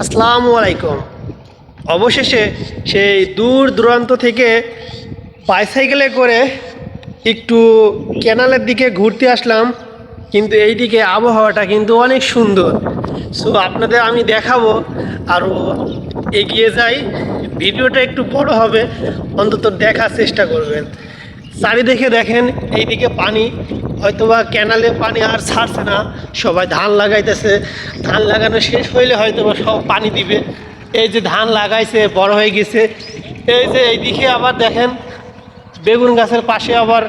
আসসালামু আলাইকুম। অবশেষে সেই দূর দূরান্ত থেকে বাইসাইকেলে করে একটু ক্যানালের দিকে ঘুরতে আসলাম, কিন্তু এইদিকে আবহাওয়াটা কিন্তু অনেক সুন্দর। সো আপনাদের আমি দেখাবো আরও এগিয়ে যাই। ভিডিওটা একটু বড় হবে, অন্তত দেখার চেষ্টা করবেন। চারিদিকে দেখেন, এইদিকে পানি হয়তোবা ক্যানালে পানি আর ছাড়ছে না, সবাই ধান লাগাইতেছে। ধান লাগানো শেষ হইলে হয়তোবা সব পানি দিবে। এই যে ধান লাগাইছে, বড় হয়ে গেছে। এই যে এইদিকে আবার দেখেন, বেগুন গাছের পাশে আবার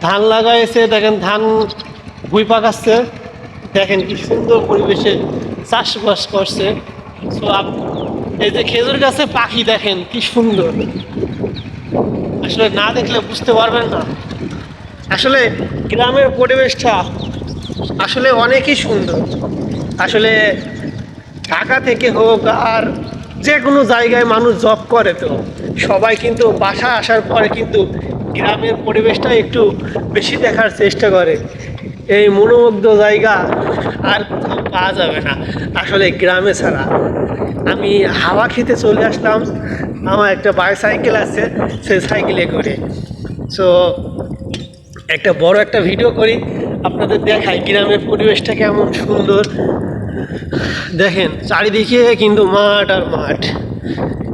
ধান লাগাইছে। দেখেন ধান ভুই পাকাচ্ছে দেখেন কি সুন্দর পরিবেশে চাষবাস করছে। সো আপ- এই যে খেজুর গাছে পাখি দেখেন, কি সুন্দর। আসলে না দেখলে বুঝতে পারবেন না। আসলে গ্রামের পরিবেশটা আসলে অনেকই সুন্দর। আসলে ঢাকা থেকে হোক আর যে কোনো জায়গায় মানুষ জব করে তো, সবাই কিন্তু বাসা আসার পরে কিন্তু গ্রামের পরিবেশটা একটু বেশি দেখার চেষ্টা করে। এই মনোমুগ্ধ জায়গা আর কোথাও পাওয়া যাবে না, আসলে গ্রামে ছাড়া। আমি হাওয়া খেতে চলে আসলাম, আমার একটা বাইসাইকেল আছে সেই সাইকেলে করে। সো একটা বড় একটা ভিডিও করি, আপনাদের দেখাই গ্রামের পরিবেশটা কেমন সুন্দর। দেখেন, চারিদিকে কিন্তু মাঠ আর মাঠ।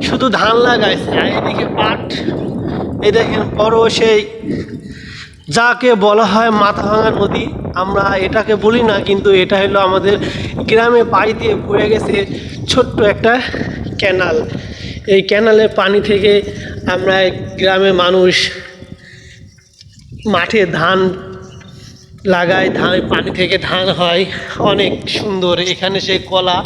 শুধু ধান লাগাইছে চারিদিকে পাট। এই দেখেন বড় সেই যাকে বলা হয় মাথা ভাঙা নদী, আমরা এটাকে বলি না, কিন্তু এটা হলো আমাদের গ্রামে পাড়ি দিয়ে পড়ে গেছে ছোট্ট একটা ক্যানাল এই ক্যানালের পানি থেকে আমরা গ্রামের মানুষ মাঠে ধান লাগায়, ধান পানি থেকে ধান হয়। অনেক সুন্দর। এখানে সেই কলা,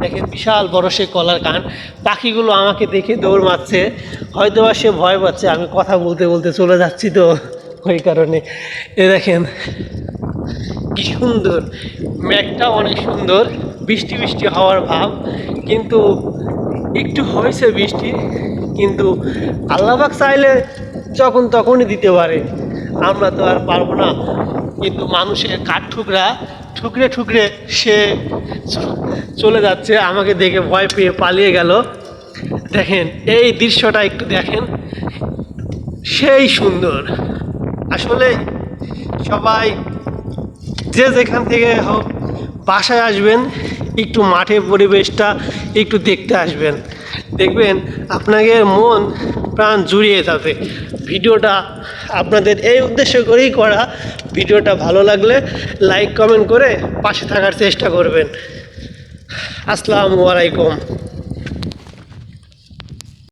দেখেন বিশাল বড় সে কলার কান। পাখিগুলো আমাকে দেখে দৌড় মারছে। হয়তো বা সে ভয় পাচ্ছে, আমি কথা বলতে বলতে চলে যাচ্ছি তো। ওই কারণে। এ দেখেন, কি সুন্দর। মেঘটা অনেক সুন্দর। বৃষ্টি বৃষ্টি হওয়ার ভাব। কিন্তু একটু হয়েছে বৃষ্টি, কিন্তু আল্লাহবাক চাইলে যখন তখনই দিতে পারে। আমরা তো আর পারব না। কিন্তু মানুষের কাঠ ঠুকরা ঠুকরে ঠুকরে সে চলে যাচ্ছে, আমাকে দেখে ভয় পেয়ে পালিয়ে গেল। দেখেন, এই দৃশ্যটা একটু দেখেন। সেই সুন্দর। আসলে সবাই যে যেখান থেকে হোক বাসায় আসবেন, একটু মাঠের পরিবেশটা একটু দেখতে আসবেন। দেখবেন আপনাকে মন প্রাণ জুড়িয়ে যাবে। ভিডিওটা আপনাদের এই উদ্দেশ্য করেই করা। ভিডিওটা ভালো লাগলে লাইক কমেন্ট করে পাশে থাকার চেষ্টা করবেন। আসসালামু আলাইকুম।